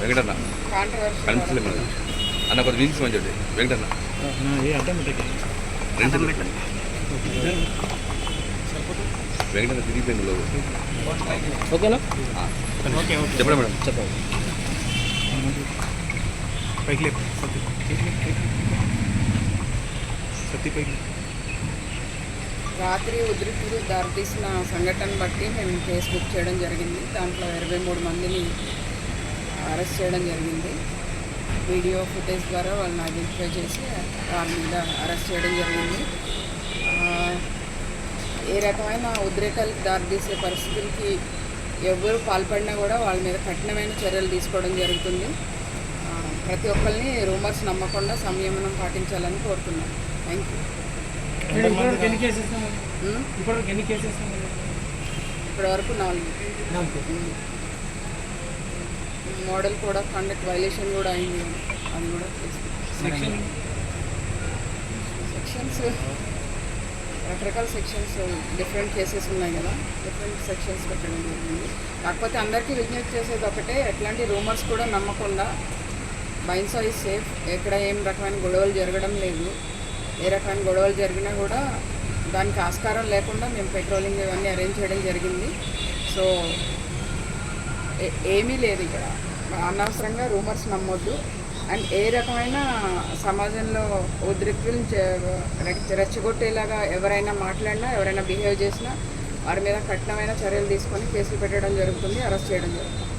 Venkatanna. Controversy కనిపించలే మనకు అన్న. కొద్ది వీల్స్ మంచి ఒకటి వెంకటన్న. వెంకటన్న తిరిగిపోయింది ఓకేనా? ఆ. చెప్పండి మేడం. చెప్పండి. పైకి లేపు. సత్తి. సత్తి పైకి లేపు. రాత్రి ఉద్రిక్తులు దారితీసిన సంఘటన బట్టి మేము కేసు బుక్ చేయడం జరిగింది. దాంట్లో ఇరవై మూడు మందిని అరెస్ట్ చేయడం జరిగింది. వీడియో ఫుటేజ్ ద్వారా వాళ్ళని ఐడెంటిఫై చేసి వాళ్ళ మీద అరెస్ట్ చేయడం జరిగింది. ఏ రకమైన ఉద్రేకాలకు దారితీసే పరిస్థితులకి ఎవరు పాల్పడినా కూడా వాళ్ళ మీద కఠినమైన చర్యలు తీసుకోవడం జరుగుతుంది. ప్రతి ఒక్కరిని రూమర్స్ నమ్మకుండా సంయమనం పాటించాలని కోరుతున్నాను థ్యాంక్ యూ ఇప్పటివరకు ఎన్ని కేసెస్ ఉమ్. ఇప్పటివరకు ఎన్ని కేసెస్ ఇప్పటి వరకు నాలుగు మోడల్ కోడ్ కండక్ట్ వైలేషన్ కూడా అయింది. అది కూడా సెక్షన్ సెక్షన్స్ రకరకాల సెక్షన్స్ డిఫరెంట్ కేసెస్ ఉన్నాయి కదా. డిఫరెంట్ సెక్షన్స్ పెట్టడం జరిగింది. కాకపోతే అందరికీ విజ్ఞప్తి చేసేది ఒకటే ఎట్లాంటి రూమర్స్ కూడా నమ్మకుండా బైన్సా ఇస్ సేఫ్ ఎక్కడ ఏం రకమైన గొడవలు జరగడం లేదు. ఏ రకమైన గొడవలు జరిగినా కూడా దానికి ఆస్కారం లేకుండా మేము పెట్రోలింగ్ ఇవన్నీ అరేంజ్ చేయడం జరిగింది. సో ఏమీ లేదు ఇక్కడ. అనవసరంగా రూమర్స్ నమ్మొద్దు. అండ్ ఏ రకమైన సమాజంలో ఉద్రిక్తులు రెచ్చగొట్టేలాగా ఎవరైనా మాట్లాడినా ఎవరైనా బిహేవ్ చేసినా వారి మీద కఠినమైన చర్యలు తీసుకొని కేసులు పెట్టడం జరుగుతుంది అరెస్ట్ చేయడం జరుగుతుంది.